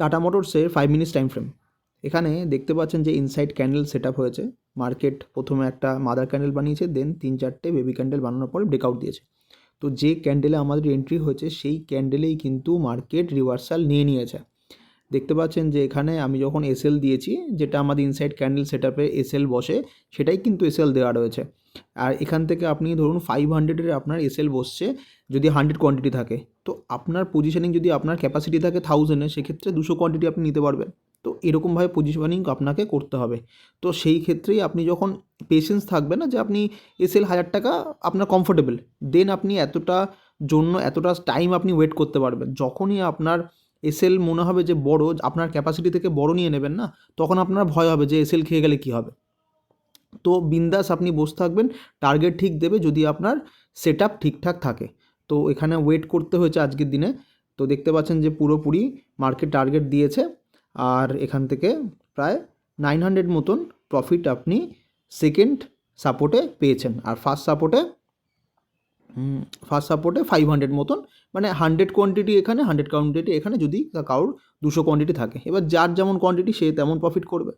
Tata মোটরসের five minutes time frame এখানে দেখতে পাচ্ছেন যে ইনসাইড ক্যান্ডেল সেট হয়েছে। মার্কেট প্রথমে একটা মাদার ক্যান্ডেল বানিয়েছে দেন তিন চারটে বেবি ক্যান্ডেল বানানোর পরে ব্রেকআউট দিয়েছে। তো যে ক্যান্ডেলে আমাদের এন্ট্রি হয়েছে, সেই ক্যান্ডেলেই কিন্তু মার্কেট রিভার্সাল নিয়ে নিয়েছে। দেখতে পাচ্ছেন যে এখানে আমি যখন এসএল দিয়েছি, যেটা আমাদের ইনসাইড ক্যান্ডেল সেট আপে এসএল বসে, সেটাই কিন্তু এসএল দেওয়া রয়েছে। আর এখান থেকে আপনি ধরুন ফাইভ হান্ড্রেডের আপনার এসএল বসছে, যদি হান্ড্রেড কোয়ান্টিটি থাকে। তো আপনার পজিশনিং যদি আপনার ক্যাপাসিটি থাকে থাউজেন্ডে সেক্ষেত্রে দুশো কোয়ান্টিটি আপনি নিতে পারবেন। তো এরকমভাবে পজিশনিং আপনাকে করতে হবে। তো সেই ক্ষেত্রেই আপনি যখন পেশেন্স থাকবে না যে আপনি এসএল হাজার টাকা আপনার কমফোর্টেবল দেন আপনি এতটা জন্য, এতটা টাইম আপনি ওয়েট করতে পারবেন। যখনই আপনার এসএল মনে হবে যে বড়, আপনার ক্যাপাসিটি থেকে বড় নিয়ে নেবেন না, তখন আপনার ভয় হবে যে এসএল খেয়ে গেলে কী হবে। তো বিন্দাস আপনি বসে থাকবেন টার্গেট ঠিক দেবে যদি আপনার সেট ঠিকঠাক থাকে। তো এখানে ওয়েট করতে হয়েছে আজকের দিনে। তো দেখতে পাচ্ছেন যে পুরোপুরি মার্কেট টার্গেট দিয়েছে আর এখান থেকে প্রায় নাইন হান্ড্রেড মতন প্রফিট আপনি সেকেন্ড সাপোর্টে পেয়েছেন। আর ফার্স্ট সাপোর্টে ফার্স্ট সাপোর্টে ফাইভ হান্ড্রেড মতন মানে হান্ড্রেড কোয়ান্টিটি এখানে হান্ড্রেড কোয়ান্টিটি এখানে যদি কারোর দুশো কোয়ান্টিটি থাকে। এবার যার যেমন কোয়ান্টিটি সে তেমন প্রফিট করবে।